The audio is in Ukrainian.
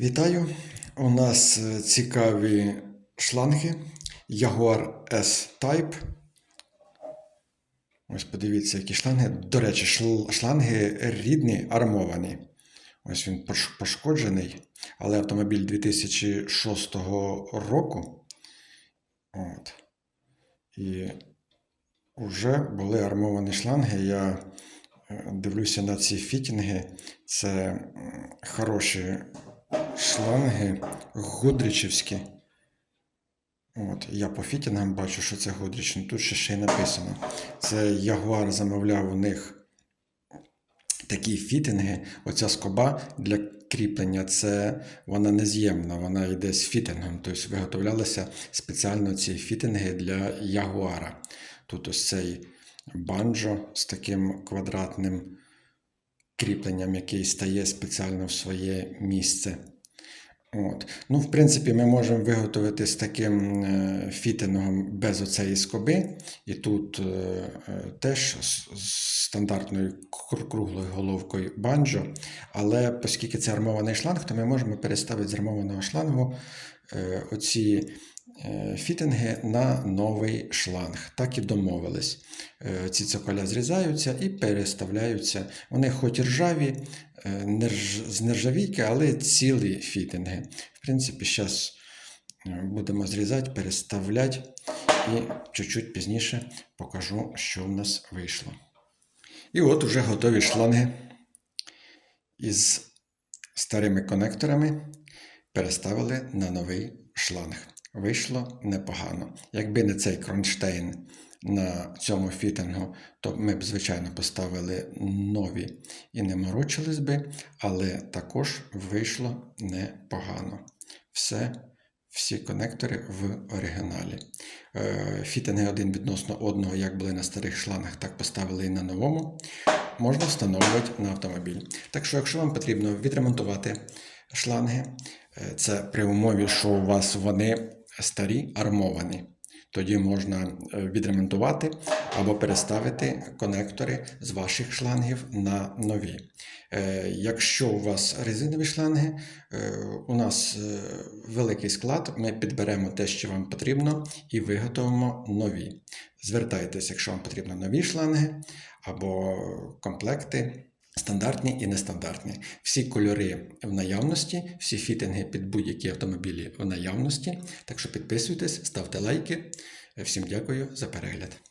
Вітаю! У нас е, цікаві шланги Jaguar S-Type. Ось подивіться, які шланги. До речі, шланги рідні, армовані. Ось він пошкоджений, але автомобіль 2006 року. От. І вже були армовані шланги. Я е, дивлюся на ці фітінги. Це хороші шланги гудрічівські. От, я по фітінгам бачу, що це Гудріч, ну тут ще ще й написано. Це Ягуар замовляв у них такі фітинги. Оця скоба для кріплення, це вона нез'ємна, вона йде з фітингом. Тобто виготовлялися спеціально ці фітинги для Ягуара. Тут ось цей банджо з таким квадратним кріпленням, який стає спеціально в своє місце. От. Ну, в принципі, ми можемо виготовити з таким е, фітингом без оцеї скоби. І тут е, е, теж з стандартною круглою головкою банджо. Але оскільки це армований шланг, то ми можемо переставити з армованого шлангу оці фітинги на новий шланг. Так і домовились. Ці цоколя зрізаються і переставляються. Вони хоч і ржаві, з нержавійки, але цілі фітинги. В принципі, зараз будемо зрізати, переставляти і чуть-чуть пізніше покажу, що в нас вийшло. І от уже готові шланги із старими конекторами переставили на новий шланг. Вийшло непогано. Якби не цей кронштейн на цьому фітингу, то ми б, звичайно, поставили нові і не морочились би, але також вийшло непогано. Все, всі конектори в оригіналі. Е, Фітинги один відносно одного, як були на старих шлангах, так поставили і на новому. Можна встановлювати на автомобіль. Так що, якщо вам потрібно відремонтувати шланги, е, це при умові, що у вас вони старі, армовані. Тоді можна е, відремонтувати або переставити конектори з ваших шлангів на нові. Е, Якщо у вас резинові шланги, е, у нас великий склад, ми підберемо те, що вам потрібно, і виготовимо нові. Звертайтеся, якщо вам потрібно нові шланги або комплекти. Стандартні і нестандартні. Всі кольори в наявності, всі фітинги під будь-які автомобілі в наявності. Так що підписуйтесь, ставте лайки. Всім дякую за перегляд.